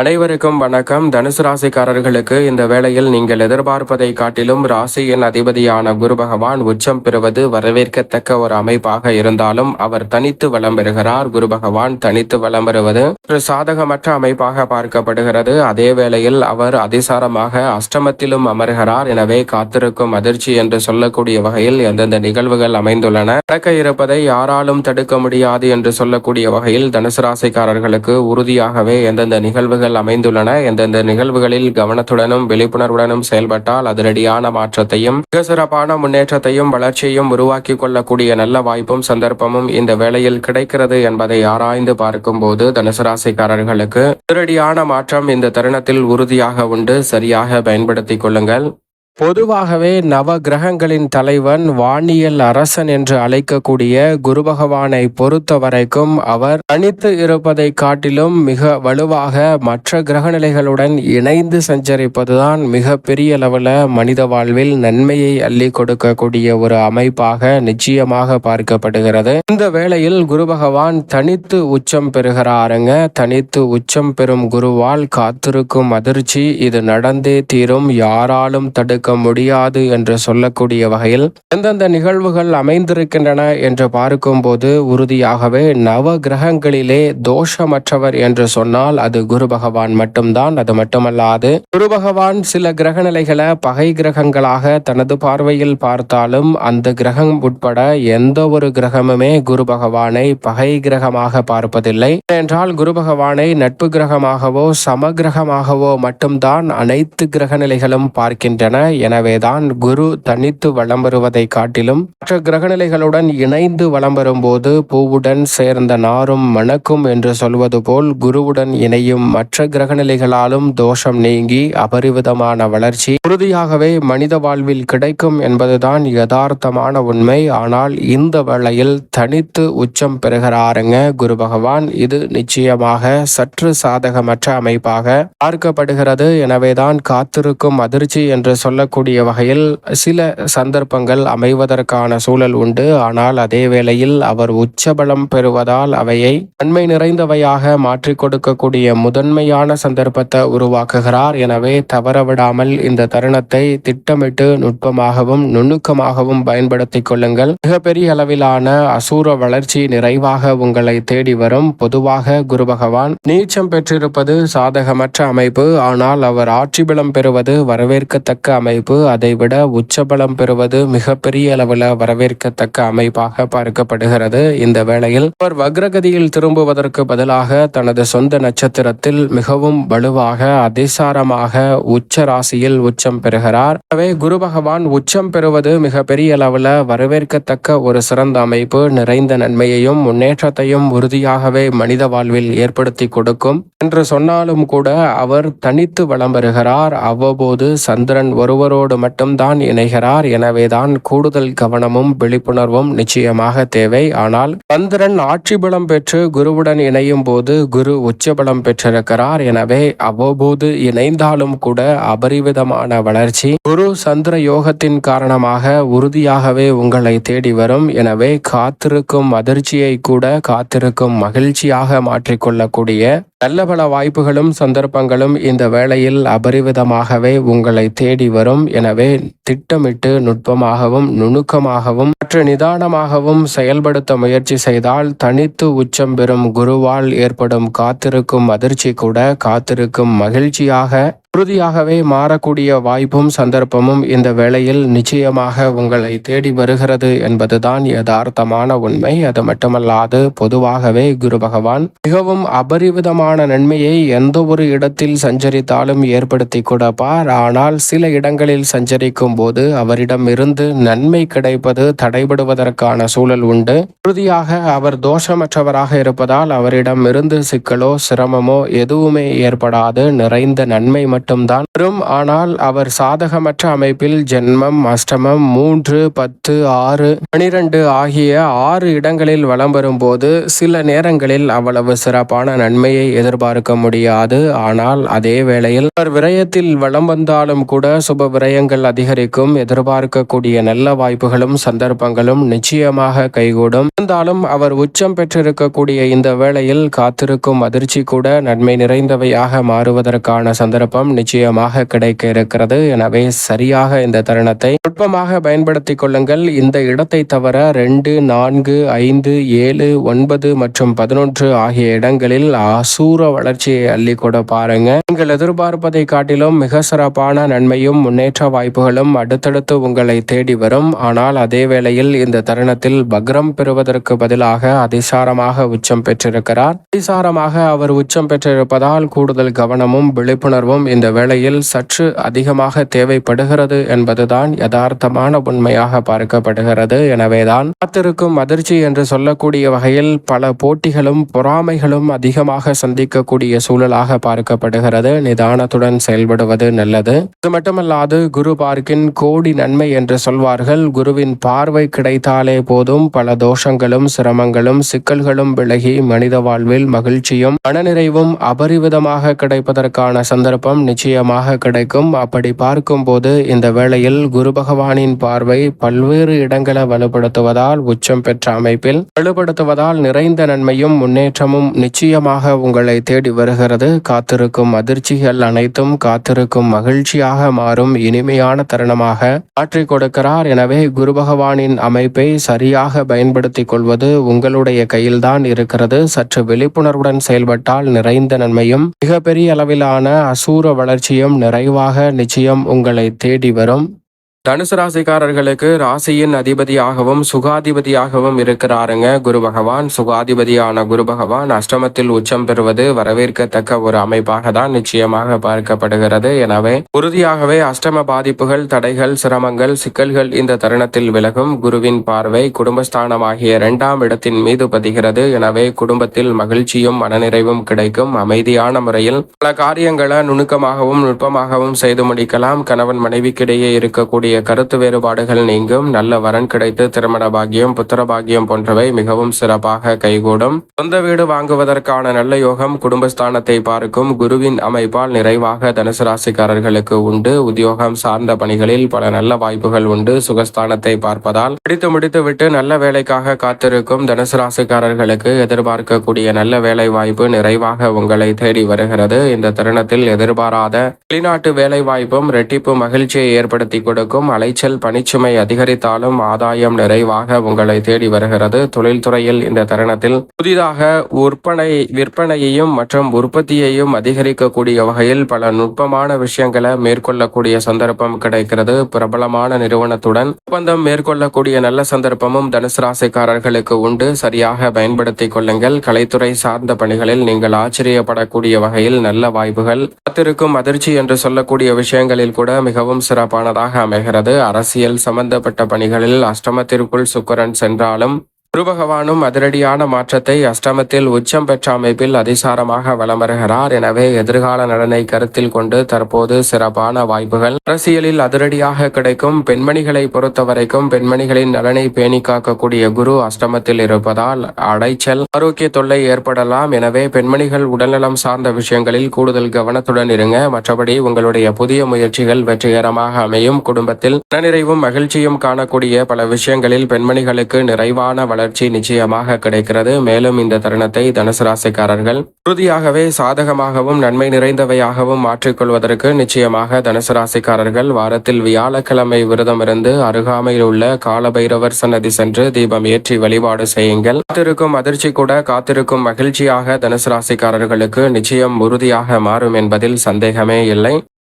அனைவருக்கும் வணக்கம். தனுசு ராசிக்காரர்களுக்கு இந்த வேளையில் நீங்கள் எதிர்பார்ப்பதை காட்டிலும் ராசியின் அதிபதியான குரு பகவான் உச்சம் பெறுவது வரவேற்கத்தக்க ஒரு அமைப்பாக இருந்தாலும் அவர் தனித்து வளம் பெறுகிறார். குரு பகவான் தனித்து வளம் பெறுவது ஒரு சாதகமற்ற அமைப்பாக பார்க்கப்படுகிறது. அதே வேளையில் அவர் அதிசாரமாக அஷ்டமத்திலும் அமர்கிறார். எனவே காத்திருக்கும் அதிர்ச்சி என்று சொல்லக்கூடிய வகையில் எந்தெந்த நிகழ்வுகள் அமைந்துள்ளன? நடக்க இருப்பதை யாராலும் தடுக்க முடியாது என்று சொல்லக்கூடிய வகையில் தனுசு ராசிக்காரர்களுக்கு உறுதியாகவே எந்தெந்த நிகழ்வுகள் அமைந்துள்ளன. எந்தெந்த நிகழ்வுகளில் கவனத்துடனும் விழிப்புணர்வுடனும் செயல்பட்டால் அதிரடியான மாற்றத்தையும் மிக சிறப்பான முன்னேற்றத்தையும் வளர்ச்சியையும் உருவாக்கி கொள்ளக்கூடிய நல்ல வாய்ப்பும் சந்தர்ப்பமும் இந்த வேளையில் கிடைக்கிறது என்பதை ஆராய்ந்து பார்க்கும்போது தனுசு ராசிக்காரர்களுக்கு அதிரடியான மாற்றம் இந்த தருணத்தில் உறுதியாக உண்டு. சரியாக பயன்படுத்திக் கொள்ளுங்கள். பொதுவாகவே நவ கிரகங்களின் தலைவன் வானியல் அரசன் என்று அழைக்கக்கூடிய குரு பகவானை பொறுத்த வரைக்கும் அவர் தனித்து இருப்பதை காட்டிலும் மிக வலுவாக மற்ற கிரகநிலைகளுடன் இணைந்து சஞ்சரிப்பதுதான் மிக பெரிய அளவில் மனித வாழ்வில் நன்மையை அள்ளி கொடுக்கக்கூடிய ஒரு அமைப்பாக நிச்சயமாக பார்க்கப்படுகிறது. இந்த வேளையில் குரு பகவான் தனித்து உச்சம் பெறுகிறாருங்க. தனித்து உச்சம் பெறும் குருவால் காத்திருக்கும் அதிர்ச்சி இது நடந்தே தீரும். யாராலும் தடுக்க முடியாது என்று சொல்லக்கூடிய வகையில் எந்தெந்த நிகழ்வுகள் அமைந்திருக்கின்றன என்று பார்க்கும்போது உறுதியாகவே நவ கிரகங்களிலே தோஷமற்றவர் என்று சொன்னால் அது குரு பகவான் மட்டும்தான். அது மட்டுமல்லாது குரு பகவான் சில கிரகநிலைகளை பகை கிரகங்களாக தனது பார்வையில் பார்த்தாலும் அந்த கிரகம் உட்பட எந்த ஒரு கிரகமுமே குரு பகவானை பகை கிரகமாக பார்ப்பதில்லை. என்றால் குரு பகவானை நட்பு கிரகமாகவோ சம கிரகமாகவோ மட்டும்தான் அனைத்து கிரகநிலைகளும் பார்க்கின்றன. எனவேதான் குரு தனித்து வளம் வருவதை காட்டிலும் மற்ற கிரகநிலைகளுடன் இணைந்து வளம் வரும்போது பூவுடன் சேர்ந்த நாரும் மணக்கும் என்று சொல்வது போல் குருவுடன் இணையும் மற்ற கிரகநிலைகளாலும் தோஷம் நீங்கி அபரிவிதமான வளர்ச்சி உறுதியாகவே மனித வாழ்வில் கிடைக்கும் என்பதுதான் யதார்த்தமான உண்மை. ஆனால் இந்த வேளையில் தனித்து உச்சம் பெறுகிறாருங்க குரு பகவான். இது நிச்சயமாக சற்று சாதகமற்ற அமைப்பாக பார்க்கப்படுகிறது. எனவேதான் காத்திருக்கும் அதிர்ச்சி என்று சொல்ல சொல்லக்கூடிய வகையில் சில சந்தர்ப்பங்கள் அமைவதற்கான சூழல் உண்டு. ஆனால் அதே வேளையில் அவர் உச்சபலம் பெறுவதால் அவையை நன்மை நிறைந்தவையாக மாற்றிக் கொடுக்கக்கூடிய முதன்மையான சந்தர்ப்பத்தை உருவாக்குகிறார். எனவே தவறவிடாமல் இந்த தருணத்தை திட்டமிட்டு நுட்பமாகவும் நுணுக்கமாகவும் பயன்படுத்திக் கொள்ளுங்கள். மிகப்பெரிய அளவிலான அசூர வளர்ச்சி நிறைவாக உங்களை தேடி வரும். பொதுவாக குரு பகவான் நீச்சம் பெற்றிருப்பது சாதகமற்ற அமைப்பு. ஆனால் அவர் ஆட்சி பலம் பெறுவது வரவேற்கத்தக்க அமைப்பு அதைவிட உச்சபலம் பெறுவது மிகப்பெரிய அளவில் வரவேற்கத்தக்க அமைப்பாக பார்க்கப்படுகிறது. இந்த வேளையில் அவர் வக்ரகதியில் திரும்புவதற்கு பதிலாக தனது சொந்த நட்சத்திரத்தில் மிகவும் வலுவாக அதிசாரமாக உச்ச ராசியில் உச்சம் பெறுகிறார். எனவே குரு பகவான் உச்சம் பெறுவது மிக பெரிய அளவில் வரவேற்கத்தக்க ஒரு சிறந்த அமைப்பு. நிறைந்த நன்மையையும் முன்னேற்றத்தையும் உறுதியாகவே மனித வாழ்வில் ஏற்படுத்தி கொடுக்கும். என்று சொன்னாலும் கூட அவர் தனித்து வலம் பெறுகிறார் அவ்வப்போது சந்திரன் ஒருவர் ஒருவரோடு மட்டும்தான் இணைகிறார். எனவேதான் கூடுதல் கவனமும் விழிப்புணர்வும் நிச்சயமாக தேவை. ஆனால் சந்திரன் ஆட்சி பலம் பெற்று குருவுடன் இணையும் போது குரு உச்சபலம் பெற்றிருக்கிறார். எனவே அவ்வப்போது இணைந்தாலும் கூட அபரிவிதமான வளர்ச்சி குரு சந்திர யோகத்தின் காரணமாக உறுதியாகவே உங்களை தேடி வரும். எனவே காத்திருக்கும் அதிர்ச்சியை கூட காத்திருக்கும் மகிழ்ச்சியாக மாற்றிக்கொள்ளக்கூடிய நல்ல பல வாய்ப்புகளும் சந்தர்ப்பங்களும் இந்த வேளையில் அபரிவிதமாகவே உங்களை தேடி வரும். எனவே திட்டமிட்டு நுட்பமாகவும் நுணுக்கமாகவும் மற்ற நிதானமாகவும் செயல்படுத்த முயற்சி செய்தால் தனித்து உச்சம் பெறும் குருவால் ஏற்படும் காத்திருக்கும் அதிர்ச்சி கூட காத்திருக்கும் மகிழ்ச்சியாக உறுதியாகவே மாறக்கூடிய வாய்ப்பும் சந்தர்ப்பமும் இந்த வேளையில் நிச்சயமாக உங்களை தேடி வருகிறது என்பதுதான் யதார்த்தமான உண்மை. அது மட்டுமல்லாது பொதுவாகவே குரு பகவான் மிகவும் அபரிவிதமான நன்மையை எந்த ஒரு இடத்தில் சஞ்சரித்தாலும் ஏற்படுத்தி கொடுப்பார் ஆனால் சில இடங்களில் சஞ்சரிக்கும் போது அவரிடம் இருந்து நன்மை கிடைப்பது தடைபடுவதற்கான சூழல் உண்டு. உறுதியாக அவர் தோஷமற்றவராக இருப்பதால் அவரிடம் இருந்து சிக்கலோ சிரமமோ எதுவுமே ஏற்படாது. நிறைந்த நன்மை மட்டும் மட்டும்தான். வரும். ஆனால் அவர் சாதகமற்ற அமைப்பில் ஜென்மம் அஷ்டமம் மூன்று பத்து ஆறு பனிரெண்டு ஆகிய ஆறு இடங்களில் வலம் வரும்போது சில நேரங்களில் அவ்வளவு சிறப்பான நன்மையை எதிர்பார்க்க முடியாது. ஆனால் அதே வேளையில் அவர் விரயத்தில் வலம் வந்தாலும் கூட சுப விரயங்கள் அதிகரிக்கும். எதிர்பார்க்கக்கூடிய நல்ல வாய்ப்புகளும் சந்தர்ப்பங்களும் நிச்சயமாக கைகூடும். இருந்தாலும் அவர் உச்சம் பெற்றிருக்கக்கூடிய இந்த வேளையில் காத்திருக்கும் அதிர்ச்சி கூட நன்மை நிறைந்தவையாக மாறுவதற்கான சந்தர்ப்பம் நிச்சயமாக கிடைக்க இருக்கிறது. எனவே சரியாக இந்த தருணத்தை நுட்பமாக பயன்படுத்திக் கொள்ளுங்கள். இந்த இடத்தை தவிர ரெண்டு நான்கு ஐந்து ஏழு ஒன்பது மற்றும் பதினொன்று ஆகிய இடங்களில் அசூர வளர்ச்சியை அள்ளி கூட பாருங்க. நீங்கள் எதிர்பார்ப்பதை காட்டிலும் மிக சிறப்பான நன்மையும் முன்னேற்ற வாய்ப்புகளும் அடுத்தடுத்து உங்களை தேடி வரும். ஆனால் அதே வேளையில் இந்த தருணத்தில் பக்ரம் பெறுவதற்கு பதிலாக அதிசாரமாக உச்சம் பெற்றிருக்கிறார். அதிசாரமாக அவர் உச்சம் பெற்றிருப்பதால் கூடுதல் கவனமும் விழிப்புணர்வும் இந்த வேளையில் சற்று அதிகமாக தேவைப்படுகிறது என்பதுதான் யதார்த்தமான உண்மையாக பார்க்கப்படுகிறது. எனவேதான் காத்திருக்கும் அதிர்ச்சி என்று சொல்லக்கூடிய வகையில் பல போட்டிகளும் பொறாமைகளும் அதிகமாக சந்திக்கக்கூடிய சூழலாக பார்க்கப்படுகிறது. நிதானத்துடன் செயல்படுவது நல்லது. இது மட்டுமல்லாது குரு பார்க்கின் கோடி நன்மை என்று சொல்வார்கள். குருவின் பார்வை கிடைத்தாலே போதும். பல தோஷங்களும் சிரமங்களும் சிக்கல்களும் விலகி மனித வாழ்வில் மகிழ்ச்சியும் மனநிறைவும் அபரிவிதமாக கிடைப்பதற்கான சந்தர்ப்பம் நிச்சயமாக கிடைக்கும். அப்படி பார்க்கும்போது இந்த வேளையில் குரு பகவானின் பார்வை பல்வேறு இடங்களை வலுப்படுத்துவதால் உச்சம் பெற்ற அமைப்பில் வலுப்படுத்துவதால் நிறைந்த நன்மையும் முன்னேற்றமும் நிச்சயமாக உங்களை தேடி வருகிறது. காத்திருக்கும் அதிர்ச்சிகள் அனைத்தும் காத்திருக்கும் மகிழ்ச்சியாக மாறும். இனிமையான தருணமாக மாற்றிக் கொடுக்கிறார். எனவே குரு பகவானின் அமைப்பை சரியாக பயன்படுத்திக் கொள்வது உங்களுடைய கையில்தான் இருக்கிறது. சற்று விழிப்புணர்வுடன் செயல்பட்டால் நிறைந்த நன்மையும் மிகப்பெரிய அளவிலான அசூர வளர்ச்சியும் நிறைவாக நிச்சயம் உங்களை தேடி வரும். தனுசு ராசிக்காரர்களுக்கு ராசியின் அதிபதியாகவும் சுகாதிபதியாகவும் இருக்கிறாருங்க. குரு பகவான் சுகாதிபதியான குரு பகவான் அஷ்டமத்தில் உச்சம் பெறுவது வரவேற்கத்தக்க ஒரு அமைப்பாக தான் நிச்சயமாக பார்க்கப்படுகிறது. எனவே உறுதியாகவே அஷ்டம பாதிப்புகள் தடைகள் சிரமங்கள் சிக்கல்கள் இந்த தருணத்தில் விலகும். குருவின் பார்வை குடும்பஸ்தானமாகிய இரண்டாம் இடத்தின் மீது பதிகிறது. எனவே குடும்பத்தில் மகிழ்ச்சியும் மனநிறைவும் கிடைக்கும். அமைதியான முறையில் பல காரியங்களை நுணுக்கமாகவும் நுட்பமாகவும் செய்து முடிக்கலாம். கணவன் மனைவிக்கிடையே இருக்கக்கூடிய கருத்து வேறுபாடுகள் நீங்கும். நல்ல வரன் கிடைத்து திருமண பாக்கியம் புத்திர பாகியம் போன்றவை மிகவும் சிறப்பாக கைகூடும். சொந்த வீடு வாங்குவதற்கான நல்ல யோகம் குடும்பஸ்தானத்தை பார்க்கும் குருவின் அமைப்பால் நிறைவாக தனுசு ராசிக்காரர்களுக்கு உண்டு. உத்தியோகம் சார்ந்த பணிகளில் பல நல்ல வாய்ப்புகள் உண்டு. சுகஸ்தானத்தை பார்ப்பதால் பிடித்து முடித்துவிட்டு நல்ல வேலைக்காக காத்திருக்கும் தனுசு ராசிக்காரர்களுக்கு எதிர்பார்க்கக்கூடிய நல்ல வேலை வாய்ப்பு நிறைவாக உங்களை தேடி வருகிறது. இந்த தருணத்தில் எதிர்பாராத வெளிநாட்டு வேலை வாய்ப்பும் ரெட்டிப்பு மகிழ்ச்சியை ஏற்படுத்தி கொடுக்கும். அலைச்சல் பணிச்சுமை அதிகரித்தாலும் ஆதாயம் நிறைவாக உங்களை தேடி வருகிறது. தொழில்துறையில் இந்த தருணத்தில் புதிதாக விற்பனை விற்பனையையும் மற்றும் உற்பத்தியையும் அதிகரிக்கக்கூடிய வகையில் பல நுட்பமான விஷயங்களை மேற்கொள்ளக்கூடிய சந்தர்ப்பம் கிடைக்கிறது. பிரபலமான நிறுவனத்துடன் ஒப்பந்தம் மேற்கொள்ளக்கூடிய நல்ல சந்தர்ப்பமும் தனுசு ராசிக்காரர்களுக்கு உண்டு. சரியாக பயன்படுத்திக் கொள்ளுங்கள். கலைத்துறை சார்ந்த பணிகளில் நீங்கள் ஆச்சரியப்படக்கூடிய வகையில் நல்ல வாய்ப்புகள். காத்திருக்கும் அதிர்ச்சி என்று சொல்லக்கூடிய விஷயங்களில் கூட மிகவும் சிறப்பானதாக அமைகிறது. அரசியல் சம்பந்தப்பட்ட பணிகளில் அஷ்டமத்திற்குள் சுக்கரன் சென்றாலும் குரு பகவானும் அதிரடியான மாற்றத்தை அஷ்டமத்தில் உச்சம் பெற்ற அமைப்பில் அதிசாரமாக வலம் வருகிறார் எனவே எதிர்கால நலனை கருத்தில் கொண்டு தற்போது சிறப்பான வாய்ப்புகள். அரசியலில் அதிரடியாக கிடைக்கும் பெண்மணிகளை பொறுத்தவரைக்கும் பெண்மணிகளின் நலனை பேணி காக்கக்கூடிய குரு அஷ்டமத்தில் இருப்பதால் அடைச்சல் ஆரோக்கிய தொல்லை ஏற்படலாம். எனவே பெண்மணிகள் உடல்நலம் சார்ந்த விஷயங்களில் கூடுதல் கவனத்துடன் இருங்க. மற்றபடி உங்களுடைய புதிய முயற்சிகள் வெற்றிகரமாக அமையும். குடும்பத்தில் மனநிறைவும் மகிழ்ச்சியும் காணக்கூடிய பல விஷயங்களில் பெண்மணிகளுக்கு நிறைவான வளர்ச்சி வளர்ச்சி நிச்சயமாக கிடைக்கிறது. மேலும் இந்த தருணத்தை தனுசு ராசிக்காரர்கள் உறுதியாகவே சாதகமாகவும் நன்மை நிறைந்தவையாகவும் மாற்றிக்கொள்வதற்கு நிச்சயமாக தனுசு ராசிக்காரர்கள் வாரத்தில் வியாழக்கிழமை விரதம் இருந்து அருகாமையில் உள்ள காலபைரவர் சன்னதி சென்று தீபம் ஏற்றி வழிபாடு செய்யுங்கள். காத்திருக்கும் அதிர்ச்சி கூட காத்திருக்கும் மகிழ்ச்சியாக தனுசு ராசிக்காரர்களுக்கு நிச்சயம் உறுதியாக மாறும் என்பதில் சந்தேகமே இல்லை.